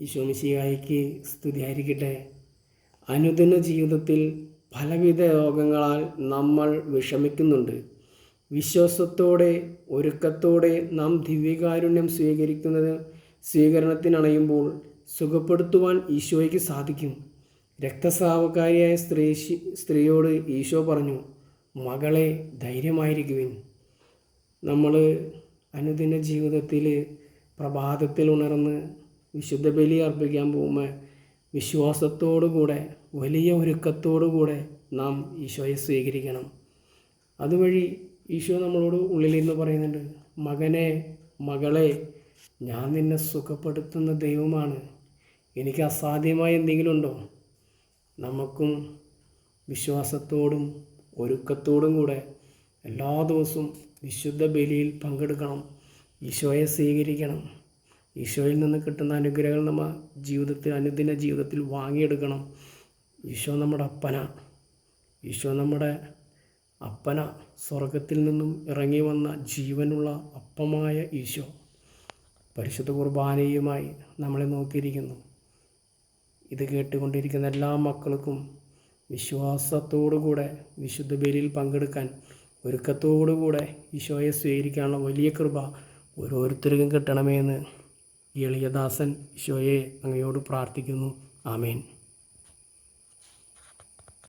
ഈശോമിശിഹായിക്ക് സ്തുതിയായിരിക്കട്ടെ. അനുദിന ജീവിതത്തിൽ പലവിധ രോഗങ്ങളാൽ നമ്മൾ വിഷമിക്കുന്നുണ്ട്. വിശ്വാസത്തോടെ ഒരുക്കത്തോടെ നാം ദിവ്യകാരുണ്യം സ്വീകരിക്കുന്നത് സ്വീകരണത്തിനണയുമ്പോൾ സുഖപ്പെടുത്തുവാൻ ഈശോയ്ക്ക് സാധിക്കും. രക്തസ്രാവക്കാരിയായ സ്ത്രീ സ്ത്രീയോട് ഈശോ പറഞ്ഞു മകളെ ധൈര്യമായിരിക്കുവിൻ. നമ്മൾ അനുദിന ജീവിതത്തിൽ പ്രഭാതത്തിൽ ഉണർന്ന് വിശുദ്ധ ബലി അർപ്പിക്കാൻ പോകുമ്പോൾ വിശ്വാസത്തോടു കൂടെ വലിയ ഒരുക്കത്തോടു കൂടെ നാം ഈശോയെ സ്വീകരിക്കണം. അതുവഴി ഈശോ നമ്മളോട് ഉള്ളിൽ നിന്ന് പറയുന്നുണ്ട് മകനെ മകളെ ഞാൻ നിന്നെ സുഖപ്പെടുത്തുന്ന ദൈവമാണ്. എനിക്ക് അസാധ്യമായ എന്തെങ്കിലും ഉണ്ടോ നമുക്കും വിശ്വാസത്തോടും ഒരുക്കത്തോടും കൂടെ എല്ലാ ദിവസവും വിശുദ്ധ ബലിയിൽ പങ്കെടുക്കണം ഈശോയെ സ്വീകരിക്കണം. ഈശോയിൽ നിന്ന് കിട്ടുന്ന അനുഗ്രഹങ്ങൾ നമ്മൾ ജീവിതത്തിൽ അനുദിന ജീവിതത്തിൽ വാങ്ങിയെടുക്കണം. ഈശോ നമ്മുടെ അപ്പന. ഈശോ നമ്മുടെ അപ്പന. സ്വർഗത്തിൽ നിന്നും ഇറങ്ങി വന്ന ജീവനുള്ള അപ്പമായ ഈശോ പരിശുദ്ധ കുർബാനയുമായി നമ്മളെ നോക്കിയിരിക്കുന്നു. ഇത് കേട്ടുകൊണ്ടിരിക്കുന്ന എല്ലാ മക്കൾക്കും വിശ്വാസത്തോടുകൂടെ വിശുദ്ധ ബലിയിൽ പങ്കെടുക്കാൻ ഒരുക്കത്തോടുകൂടെ ഈശോയെ സ്വീകരിക്കാനുള്ള വലിയ കൃപ ഓരോരുത്തർക്കും കിട്ടണമേ എന്ന് ഈ എളിയദാസൻ ഷോയെ അങ്ങയോട് പ്രാർത്ഥിക്കുന്നു. ആമേൻ.